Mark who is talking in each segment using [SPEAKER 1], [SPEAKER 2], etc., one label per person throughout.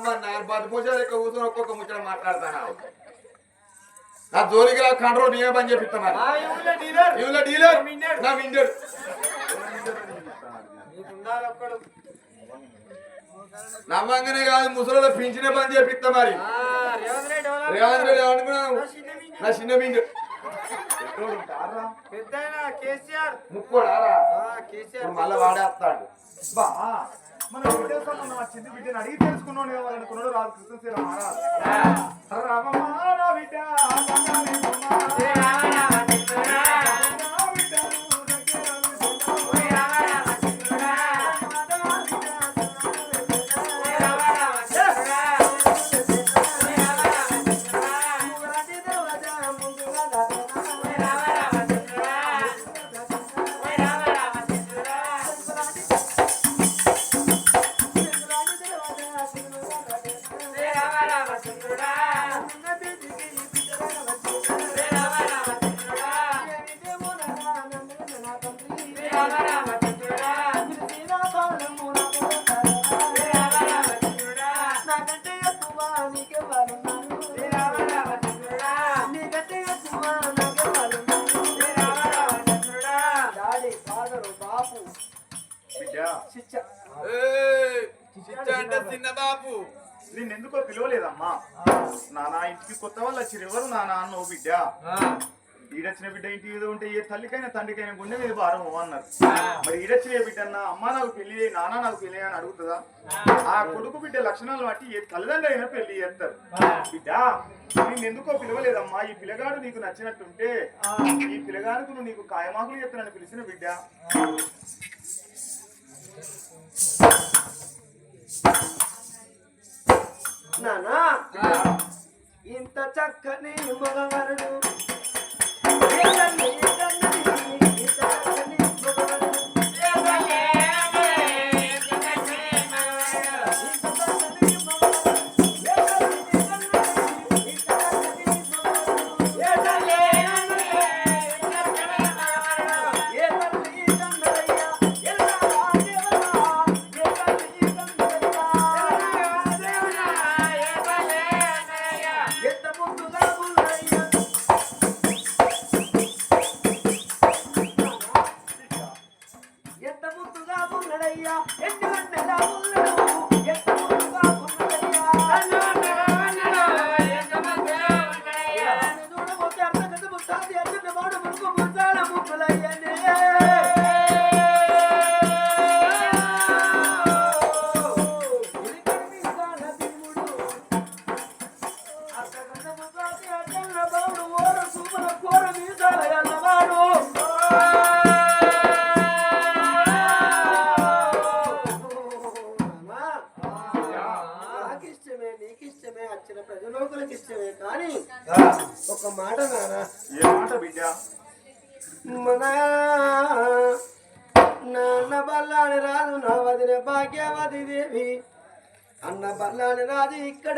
[SPEAKER 1] నిన్ను రమ్మన్నా బతిపోసారు కూర్చొని ఒక్కొక్క ముచ్చట మాట్లాడతాను? నా జోలికి రా కంట్రోల్ నీవే పని చెప్పిస్తా మరి
[SPEAKER 2] ఆ ఊళ్ళో డీలర్.
[SPEAKER 1] ఇవిలో డీలర్.
[SPEAKER 2] మిండాడు.
[SPEAKER 1] నా మిండెడు
[SPEAKER 2] నీకున్నాడు ఒక్కడు.
[SPEAKER 1] నమ్మంగానే కాదు ముసలిలో పింఛనే పని చెప్పిస్తా మరి.
[SPEAKER 2] రేవంత్ రెడ్డి
[SPEAKER 1] ఏమనుకున్నావు
[SPEAKER 2] నా చిన్న మిండి.
[SPEAKER 1] మళ్ళా వాడేస్తాడు.
[SPEAKER 3] బా మన బిడ్డ సంబంధం చిన్న బిడ్డని అడిగి తెలుసుకున్నాడు కావాలనుకున్నాడు రాజు కృష్ణశ్రీ రామమ్మ నా బిడ్డ పిలవలేదమ్మా నానా ఇంటికి కొత్త వాళ్ళు వచ్చి ఎవరు నా నాన్న ఓ బిడ్డ ఈడొచ్చిన బిడ్డ ఇంటి ఏదో ఉంటే ఏ తల్లికైనా తండ్రికైనా గుండె మీద భారం అన్నారు మరి ఈడొచ్చిన బిడ్డ అన్న అమ్మ నాకు పెళ్ళి నాన్న నాకు పెళ్ళి అని అడుగుతుందా? ఆ. కొడుకు బిడ్డ లక్షణాలు బట్టి ఏ తల్లిదండ్రి అయినా పెళ్ళి చేస్తారు. బిడ్డ నిన్నెందుకో పిలవలేదమ్మా. ఈ పిల్లగాడు నీకు నచ్చినట్టుంటే ఈ పిల్లగాడుకు నువ్వు నీకు కాయమాకులు చెప్తానని పిలిచిన బిడ్డ.
[SPEAKER 4] నానా ఇంత చక్కని మగవరుడు.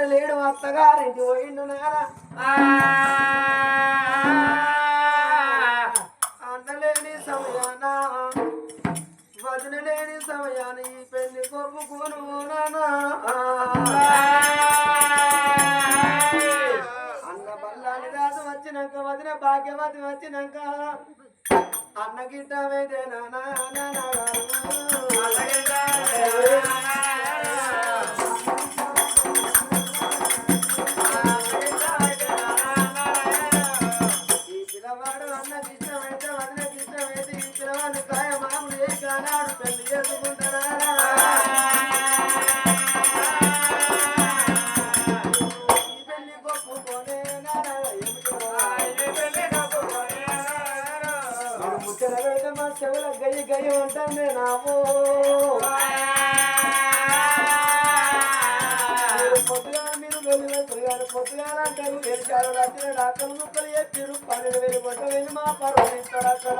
[SPEAKER 4] ఇక్కడ లేడు అత్తగారింటి పోయిండు నారా అన్నలేని సమయాన వదిన లేని సమయాన ఈ పెళ్ళి కొప్పుకోను నానా అన్న బల్లాని రాజు వచ్చినాక వదిన భాగ్యవతి వచ్చినాక. అన్న గిట్టమైతే నానా నానా ఈ పొద్దుగా అంటారు గెలిచారు వచ్చిన డాక్టర్ ముక్కలు చెప్పారు పన్నెండు వేలు కొట్ట వెళ్ళి మా పరువు ఇస్తారు అక్కడ.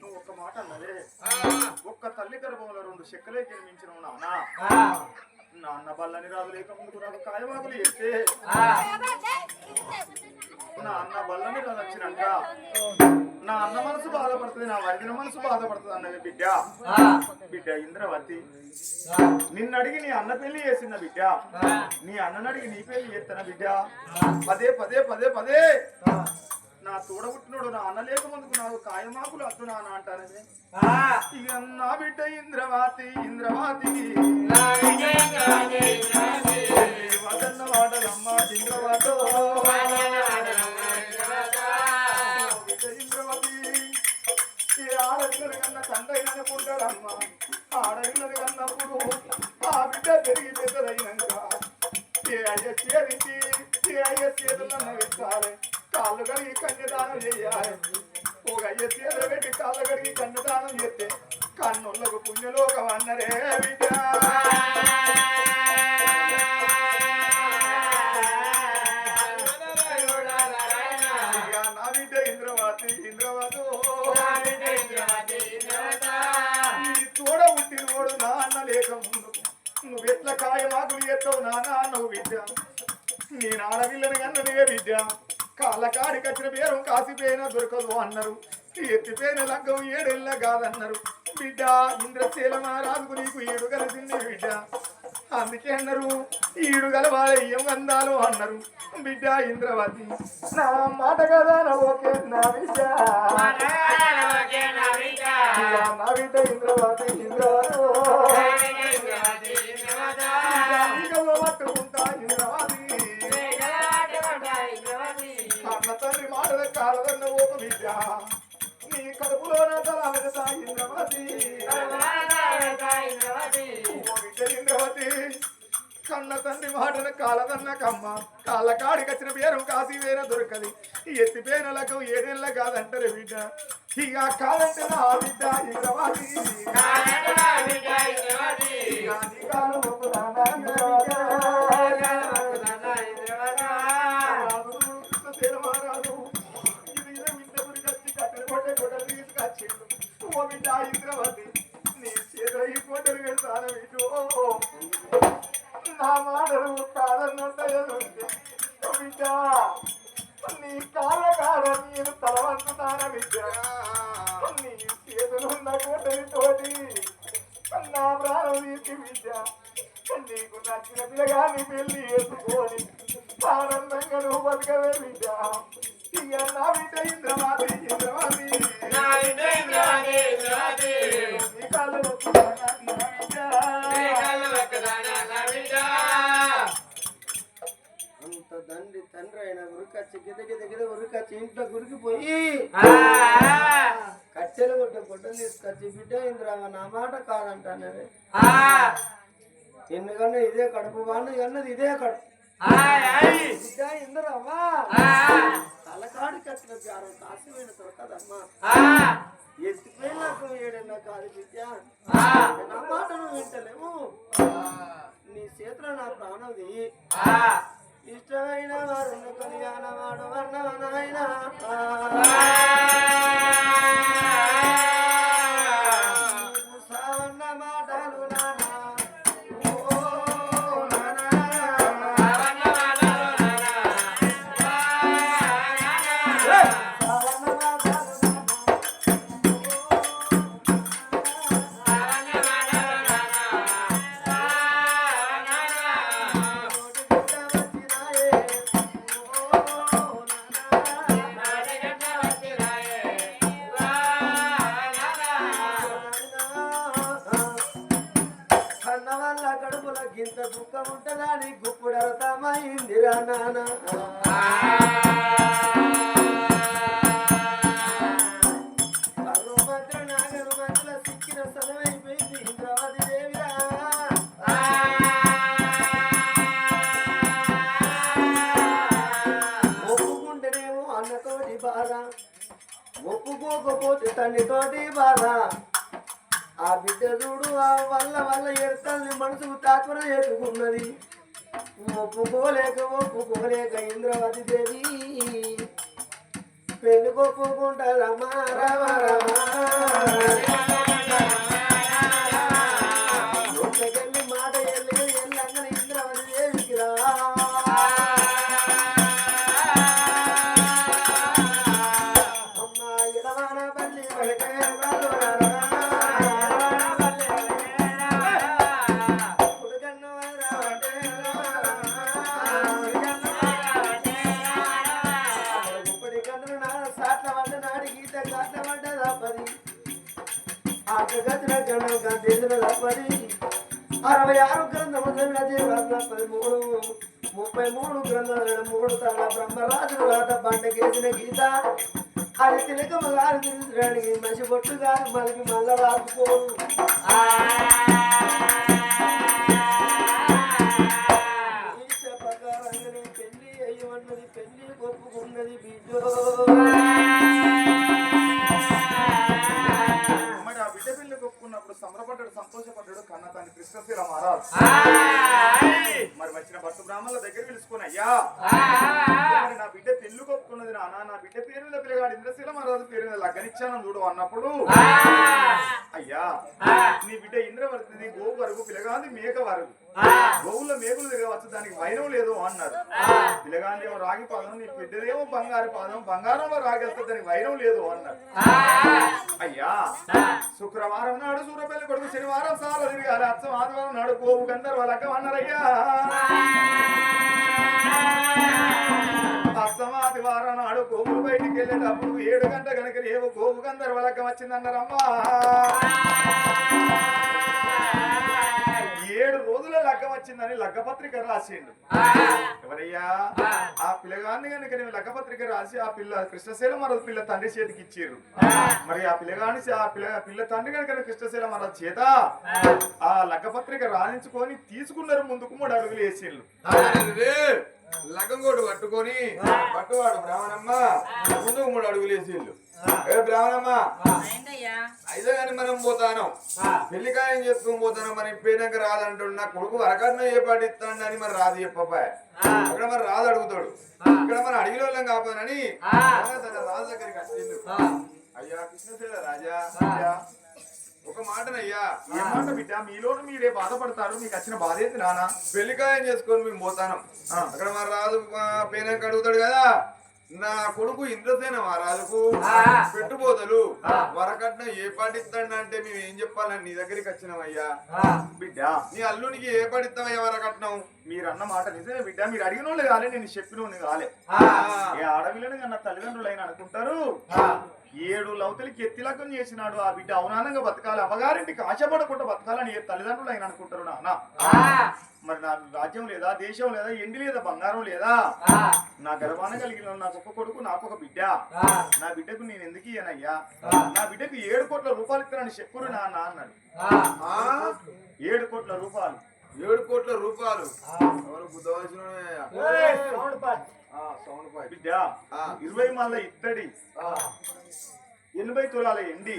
[SPEAKER 3] నువ్వు ఒక్క మాట అన్నదే. ఒక్క తల్లి గర్భంలో రెండు చెక్కలే జన్మించిన నాన్న నాన్న బల్లని రాదు లేక ముందుకు రాదు కాయమాకులు చెప్తే నా అన్న బల్లని రాదు వచ్చినాక నా అన్న మనసు బాధపడుతుంది నా వదిన మనసు బాధపడుతుంది అన్నది బిడ్డ. బిడ్డ ఇంద్రవతి నిన్ను అడిగి నీ అన్న పెళ్ళి చేసిన బిడ్డ? నీ అన్నను అడిగి నీ పెళ్ళి చేస్తున్న బిడ్డ? పదే పదే పదే పదే. నా తోడబుట్టినోడు నా అన్న లేక ముందుకు నాకు కాయమాకులు అద్దు నాన్న అంటానని ఇక నా బిడ్డ ఇంద్రవాతి ఇంద్రవాతి. నేను ఆడపిల్లని కన్నదే బిడ్డ కాళ్ళ కాడి కచ్చిన పేరు కాసిపోయినా దొరకదు అన్నారు. ఎత్తిపోయిన లగ్గం ఏడెళ్ళ కాదన్నారు. బిడ్డ ఇంద్రశీల మహారాజుకు నీకు ఏడు కలిసింది బిడ్డ. అందుకే అన్నారు ఈడు గలవాలి ఏం అందాలు అన్నారు. బిడ్డ ఇంద్రవతి నా మాట కదా నా ఓకే నా బిడ్డ. నా బిడ్డ ఇంద్రవతి ఇంద్రవతి. బిడ్డ నీ కడుపులో నా తల వెనక ఇంద్రవతి. కన్న తండ్రి మాటల కాలదన్న కమ్మ. కాళ్ళ కాడి కచ్చిన పేరం కాసి వేర దొరకది. ఎత్తి పేనలకు ఏడేళ్ళ కాదంటారు బిడ్డ. ఇక కాదంటే నా బిడ్డ ఇంద్రవతి. ఇక ఓ బిడ్డ ఇంద్రవతి, నీ చేతిలో ఈ పెడతాను ఇటు. నా మాటలు కాదన్నంటే బిడ్డ నీ కాళ్ళ కాడ నేను తలవంచుతాన బిడ్డ నీ చేతులున్న గొడ్డలితోటి నా ప్రాణం తీసి బిడ్డ నీకు నచ్చిన పిల్లగాని పెళ్ళి చేసుకొని ఆనందంగా నువ్వు బతకవే బిడ్డ ఇక నా బిడ్డ ఇంద్రవాది ఇంద్రవాది
[SPEAKER 4] అంత తండ్రి తండ్రి అయిన ఉరికచ్చి గిద గిద గిద ఉరికచ్చి ఇంట్లో గురికిపోయి కట్టెలు కొట్ట గుడ్డలు తీసుకొచ్చి బిడ్డ ఇంద్రామ నా మాట కాదంటానవే ఎందుకన్నా ఇదే కడుపు బాండు అన్నది ఇదే కడుపు. ఇంద్రమ్మా తలకాడి కట్టిన ప్యారం కాసిపోయిన దొరకదమ్మా. ఎత్తిపోయినాక ఏడన్నా కాదు నా మాట నువ్వు వింటలేవు నీ చేతిలో నా ప్రాణం ఇష్టమైన వారిని కళ్యాణ వాడవన్న నాయన হবে యాభై ఆరు గ్రంథము చదివిన మూడు ముప్పై మూడు గ్రంథాలు మూడు తన బ్రహ్మరాజులు రాత పండగేసిన గీత అది తిలకమ్మ గారు తిరుగుతానికి మసి బొట్టుగా మలికి మల్ల రాసుకోరు
[SPEAKER 3] సంబరపడ్డాడు సంతోషపడ్డాడు కన్న తండ్రి కృష్ణశీల మహారాజ్. మరి వచ్చిన భక్తు బ్రాహ్మణుల దగ్గర పిలుచుకొని అయ్యా నా బిడ్డ పెళ్ళి ఒప్పుకున్నది నాన్న నా బిడ్డ పేరు మీద పిల్లగాడు ఇంద్రశీల మహారాజు పేరు మీద లగ్గనిచ్చాను చూడు అన్నప్పుడు. అయ్యా నీ బిడ్డ ఇంద్రవర్తిది గోవు వరకు పిల్లగాంది మేక వరకు గోవుల మేకులు తిరగవచ్చు దానికి వైరం లేదు అన్నారు. పిల్లగాంది ఏమో రాగి పాదం నీ బిడ్డదేమో బంగారు పాదం బంగారంలో రాగెళ్తే దానికి వైరం లేదు అన్నారు. అయ్యా శుక్రవారం నాడు సూర్యపల్లి కొడుకు శనివారం సార్లు తిరిగారు అచ్చం ఆదివారం నాడు గోవు గంధర్వ లగ్గం అన్నారయ్యా. అచ్చం ఆదివారం నాడు గోవులు బయటికి వెళ్ళేటప్పుడు ఏడు గంట కనుక రేవు గోవు గంధర్వ లగ్గం వచ్చిందన్నారమ్మా. ఏడు రోజుల లగ్గం వచ్చిందని లగ్గపత్రిక రాసిండు. ఎవరయ్యా? ఆ. పిల్లగాన్ని కనుక నేను లగ్గపత్రిక రాసి ఆ పిల్ల కృష్ణశైల మరో పిల్ల తండ్రి చేతికి ఇచ్చిర్రు. మరి ఆ పిల్లగాని ఆ పిల్ల పిల్ల తండ్రి కనుక కృష్ణశైల మరో చేత ఆ. లగ్గపత్రిక రాయించుకొని తీసుకున్నారు ముందుకు మూడు అడుగులు వేసిండ్రు.
[SPEAKER 1] రే లగం కొట్టు పట్టుకొని పట్టువాడు బ్రాహ్మణమ్మ ముందుకు మూడు అడుగులు వేసిండు ఏ బ్రాహ్మణమ్మ? అయితే కానీ మనం పోతాను. పెళ్ళి ఖాయం చేసుకొని పోతాను మరి పోయినాక రాదంటాడు నా కొడుకు వరకట్న ఏ పాటు ఇస్తాడు అని మరి రాదు చెప్పబాయ్. అక్కడ మరి రాదు అడుగుతాడు. ఇక్కడ మన అడిగిన వాళ్ళం కాపానని తన రాజు దగ్గరికి వచ్చిండు. అయ్యా కృష్ణశైల రాజా ఒక మాటనయ్యా.
[SPEAKER 3] ఏమాట బిడ్డ? మీలోను మీరే బాధపడతారు. మీకు వచ్చిన బాధ ఏంటి నానా
[SPEAKER 1] పెళ్ళి ఖాయం చేసుకొని మేము పోతాను.
[SPEAKER 3] ఆ.
[SPEAKER 1] అక్కడ మరి రాజు పేనాక అడుగుతాడు కదా. నా కొడుకు ఇంద్రసేన మహారాజుకు పెట్టుబోతలు. వరకట్నం ఏ పాటిస్తాడు అంటే మేము ఏం చెప్పాలని నీ దగ్గరికి వచ్చినామయ్యా?
[SPEAKER 3] బిడ్డ
[SPEAKER 1] నీ అల్లునికి ఏ పాటిస్తామయ్యా వరకట్నం?
[SPEAKER 3] మీరు అన్న మాట నిజమే బిడ్డ మీరు అడిగిన వాళ్ళు కాలే నేను చెప్పిన వాళ్ళు కాలే ఏ ఆడవిల్లని కన్నా తల్లిదండ్రులు అయినా అనుకుంటారు ఏడు లవతలకి ఎత్తిలకం చేసినాడు ఆ బిడ్డ. అవనానంగా బతకాలి. అమ్మగారింటికి ఆశపడకుండా బతకాలని ఏ తల్లిదండ్రులు అయినా అనుకుంటారు నాన్న. మరి నా రాజ్యం లేదా దేశం లేదా ఎండి లేదా బంగారం లేదా? నా గర్భాన కలిగిన నాకు ఒక కొడుకు నాకు ఒక బిడ్డ. నా బిడ్డకు నేను ఎందుకు ఇయ్యనయ్యా? నా బిడ్డకు ఏడు కోట్ల రూపాయలు ఇస్తానని చెప్పురు నాన్న అన్నాడు.
[SPEAKER 1] ఆ?
[SPEAKER 3] ఏడు కోట్ల రూపాయలు.
[SPEAKER 1] ఏడు కోట్ల రూపాయలు. ఎవరు బుద్ధవలసిన
[SPEAKER 3] బిడ్డ. ఇరవై మళ్ళ ఇత్తడి. ఎనభై తులాల ఎండి.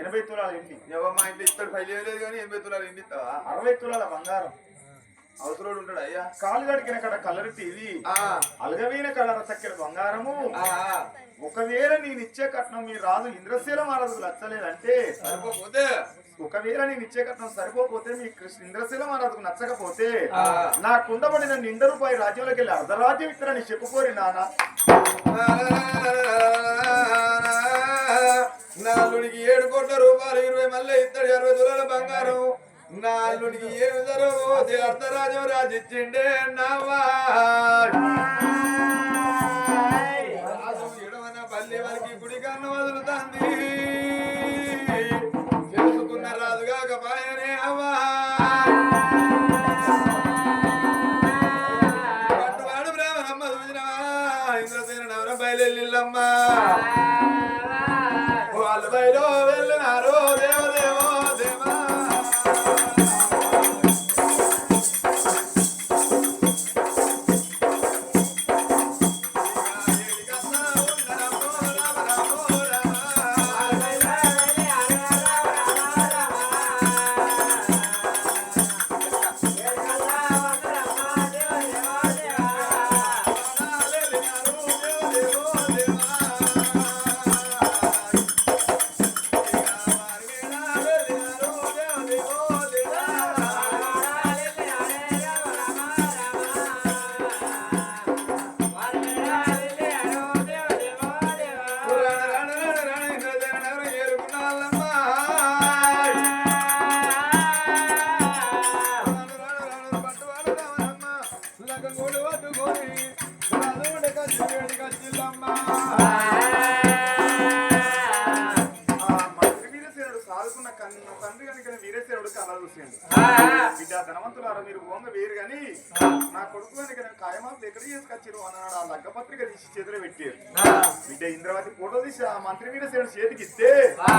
[SPEAKER 3] ఎనభై తులాల ఎండి.
[SPEAKER 1] మా ఇంట్లో ఇస్తాడు పై లేదు కానీ ఎనభై తులాలు ఇంటి ఇస్తావా
[SPEAKER 3] అరవై తులాల బంగారం.
[SPEAKER 1] అవసరం ఉంటాడు అయ్యా.
[SPEAKER 3] కాలు గడికిన కడ కలర్ టీవీ
[SPEAKER 1] ఆ,
[SPEAKER 3] అలగవైన కలర్ చక్కెర బంగారము. ఒకవేళ నేను ఇచ్చే కట్నం మీ రాజు ఇంద్రశీల మహారాజుకు నచ్చలేదంటే
[SPEAKER 1] సరిపోతే
[SPEAKER 3] ఒకవేళ నేను ఇచ్చే కట్నం సరిపోతే మీ కృష్ణ ఇంద్రశీల మహారాజుకు నచ్చకపోతే. నా కుండబడిన నిండ రూపాయి రాజ్యంలోకి వెళ్ళి అర్ధరాజ్యం ఇస్తారని చెప్పుకోరి నాన్న.
[SPEAKER 1] నాలుగునికి ఏడు కోట్ల రూపాయలు ఇరవై మళ్ళీ ఇస్తాడు అరవై తులాల బంగారం. నాలుడికి ఏమి జరగబోతే అర్ధరాజం రాజిచ్చిండే
[SPEAKER 3] అన్నవా? ధనవంతులారా మీరు ఓంగ వేరు గాని నా కొడుకు వెనక నేను కాయమాలు ఎక్కడ చేసుకొచ్చారు అన్నాడు ఆ లగ్గ పత్రిక తీసి చేతిలో పెట్టారు బిడ్డ ఇంద్రవతి ఫోటో తీసి ఆ మంత్రి మీద చేతికి ఇస్తే ఆ.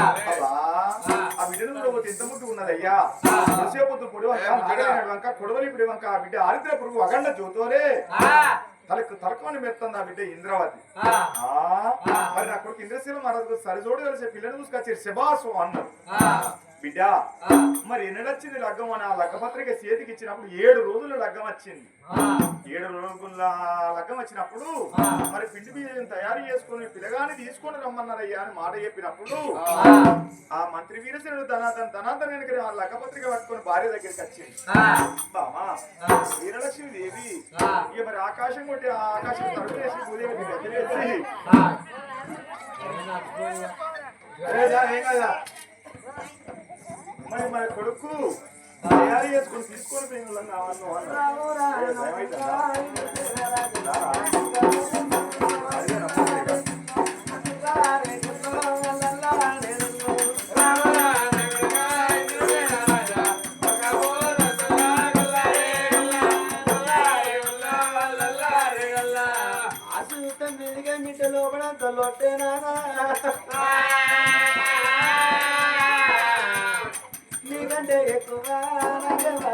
[SPEAKER 3] బిడ్డను కూడా ఒకటి ఎంత ముద్దు ఉన్నదయ్యా. కొద్దిసేపు పొడి వంక నాగలినాడు వంక కొడవలి ఇప్పుడు వంక ఆ బిడ్డ ఆరిద్ర పురుగు అగండ జ్యోతోరే తలకు తలకమని మెత్తంది ఆ బిడ్డ ఇంద్రవతి. ఆ, మరి నా కొడుకు ఇంద్రశీల మహారాజు సరిజోడు కలిసి పిల్లని చూసుకొచ్చారు శబాసు అన్నారు బిడ్డ. మరి ఎన్నడొచ్చింది లగ్గం? అని ఆ లగ్గ పత్రిక చేతికి ఇచ్చినప్పుడు ఏడు రోజులు లగ్గం వచ్చింది. ఏడు రోజుల లగ్గం వచ్చినప్పుడు మరి పిండి బియ్యం తయారు చేసుకుని పిల్లగాని తీసుకొని రమ్మన్నారయ్యా అని మాట చెప్పినప్పుడు ఆ. మంత్రి వీరసేనుడు ధనాథన్ ధనాథన్ వెనక ఆ లగ్గ పత్రిక పట్టుకొని భార్య దగ్గరికి వచ్చింది. బామా వీరలక్ష్మి దేవి ఇక మరి ఆకాశం కొట్టి ఆ ఆకాశం తడుపేసి
[SPEAKER 1] ఏం కదా
[SPEAKER 3] మరి మన కొడుకు తయారు చేసుకొని తీసుకొని పోయిన వాళ్ళని కావాలి అన్నారు. ఏ, భయమైందా?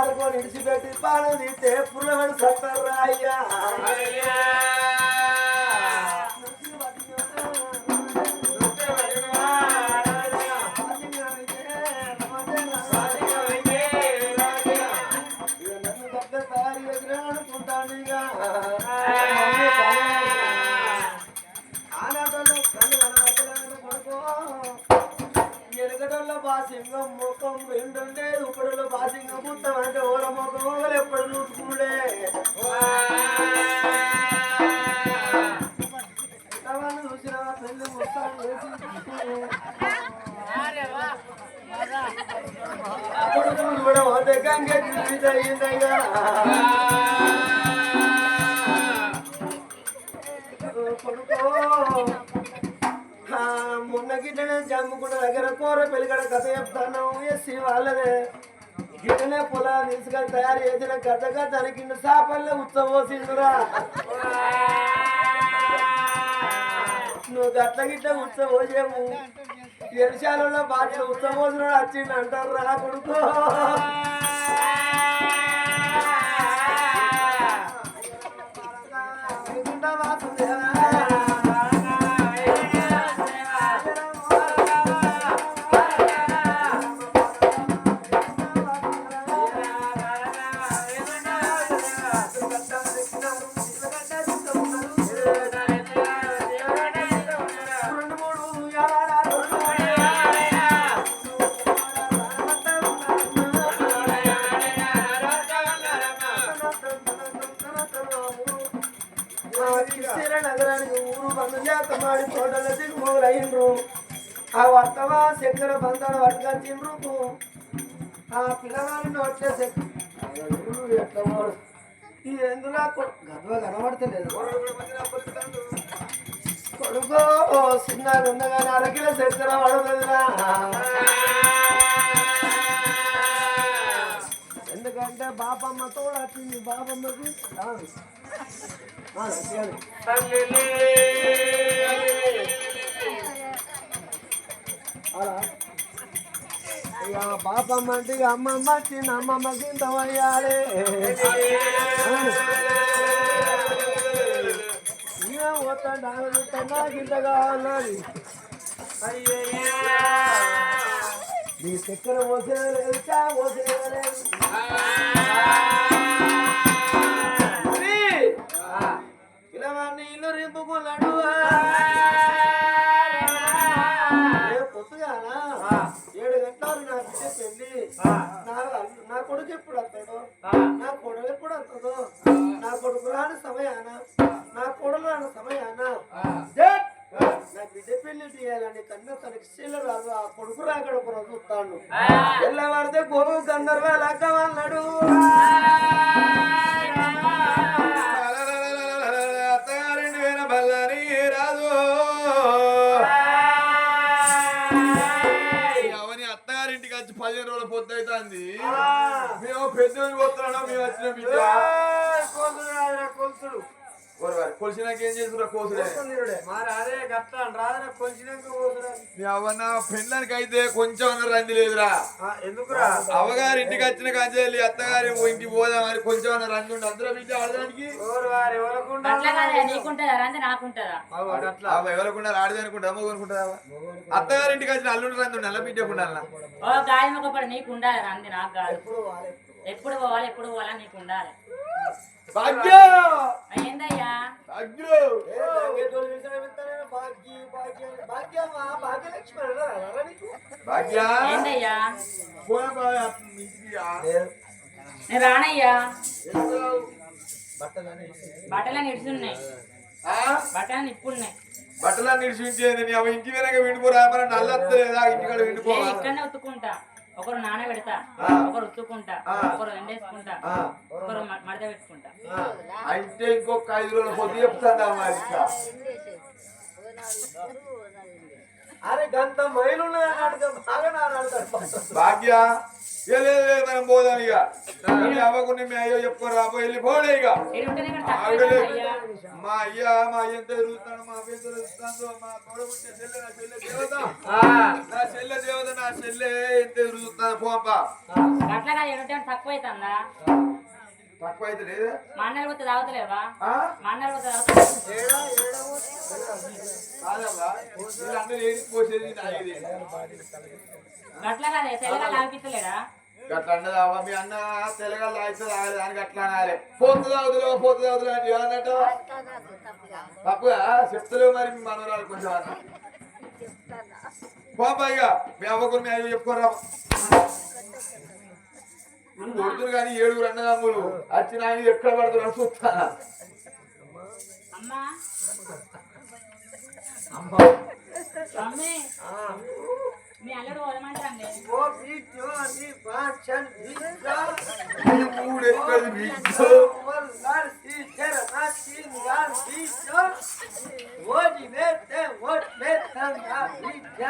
[SPEAKER 4] ఆడదాన్ని వాడుకొని ఇడిచిపెట్టి పాలు తీస్తే పుల్లబడి సత్తారా మొన్న గిట్టనే జమ్ముకున్న దగ్గర కూర పెళ్ళిగడ కథ చెప్తాను ఎస్సి వాళ్ళదే గిట్టనే పొలాలు తీసుకొని తయారు చేసిన కథగా దానికి సాపల్లే ఉత్సవోసిండురా నువ్వు గట్ల గిట్ల ఉత్సవోసేము ఎరుశాలలో బాగా ఉత్సవోసిన వచ్చిండు అంటారు రా కొడుకు. కొడుకో చిన్నగా ఉండగానే అరకిల చక్కెర పడుతుందిరా ఎందుకంటే బాపమ్మ తోడు వచ్చింది బాపమ్మకి. రాదు. రాదు, చేయాలి. అలా ఇక బాపమ్మ అంటే అమ్మమ్మ వచ్చింది అమ్మమ్మ కింద వయ్యాలి. నీ చక్కెర పోసేది లేదు చా పోసేది లేదు ఇల్లు రింపుకున్నాడు.
[SPEAKER 1] మీ అవ్వన్న పెళ్ళానికి అయితే కొంచెం అన్న రంది లేదురా
[SPEAKER 2] ఎందుకురా?
[SPEAKER 1] అవ్వగారి ఇంటికి వచ్చిన కాంచెల్లి అత్తగారి ఇంటికి పోదామని కొంచెం అన్న రంది ఉండి. అందరూ బిడ్డ ఆడదానికి?
[SPEAKER 2] ఎవరు వారు? ఎవరకుండా
[SPEAKER 5] అట్లా కాదా నీకుంటదా? అంటే నాకుంటదా?
[SPEAKER 2] అట్లా.
[SPEAKER 1] ఎవరుకుండా ఆడది అనుకుంటా అత్తగారి ఇంటికి వచ్చిన అల్లుండి రంది ఉండి. నల్ల బిడ్డకుండా
[SPEAKER 5] నీకు ఉండాలి అంది నాకు కాదు ఎప్పుడు పోవాలి? ఎప్పుడు పోవాలా? నీకు ఉండాలి రానయ్యా? బట్టలు నిడుచున్నాయి? బట్టలు నిప్పున్నాయి
[SPEAKER 1] నిడిచించేది అవ ఇంటి వెనక విండిపోరా నల్లత్తలేదా ఇంటికాడ
[SPEAKER 5] నేను
[SPEAKER 1] విండిపోవా
[SPEAKER 5] ఇక్కడనే ఒకరు నాన పెడతా
[SPEAKER 1] ఆ.
[SPEAKER 5] ఒకరు ఉతుక్కుంటా
[SPEAKER 1] ఆ.
[SPEAKER 5] ఒకరు ఎండేసుకుంటా. ఒకరు మడత పెట్టుకుంటా
[SPEAKER 1] అయితే ఇంకొక ఐదు రోజులు పొద్దు చెప్తాను.
[SPEAKER 4] అరే గంత మైలు బాగా నాడు
[SPEAKER 1] భాగ్య మనం పోదాం ఇక. అవ్వకుండా మీ అయ్యో చెప్పుకోరా ఇక.
[SPEAKER 5] కానీ తక్కువ
[SPEAKER 1] ఆవిడలే.
[SPEAKER 5] అయ్యా.
[SPEAKER 1] మా అయ్య మా అయ్య ఎంత ఎదుగుతాడు మా అవ్వ ఎంత ఎదుగుతాడో మా తోడబుట్టే చెల్లె నా చెల్లె దేవత. నా చెల్లె దేవత నా చెల్లె ఎంత ఎదుగుతాను పోంపా
[SPEAKER 5] తక్కువ అవుతుందా?
[SPEAKER 1] తక్కువ అయితే లేదు?
[SPEAKER 5] మా అన్నలు పోతే తాగుతలేవా? మా అన్నలు పోతే తాగుతలేవా? కాదు తెల్లగా
[SPEAKER 1] మీ అన్న తెలగా లాగితే దానికి అట్లా అనాలి. పోతు తాగుదులో పోతు తాగుదులో అంటే ఏమన్నట్టు తప్పుగా? చెప్తలేవు మరి మీ మనవరాలు కొంచెం అన్న. పోపా ఇక మీ అవ్వకుని మీ అయ్యో చెప్పుకోరా. నువ్వు కొడుతురు కానీ ఏడుగురు అన్నదమ్ములు. వచ్చిన ఆయన ఎక్కడ పడుతున్నా చూస్తా.
[SPEAKER 5] అమ్మా. మమ్మీ మీ అల్లుడు వదమంటారండి
[SPEAKER 4] ఓ బీచో నీ బాచన్ బీచో.
[SPEAKER 1] ఈ మూడు ఎక్కడి బీచ్?
[SPEAKER 4] వల్లార్ సీచర్ నా సింగార్ బీచో. ఓడి మేతే ఓట్ బీచ.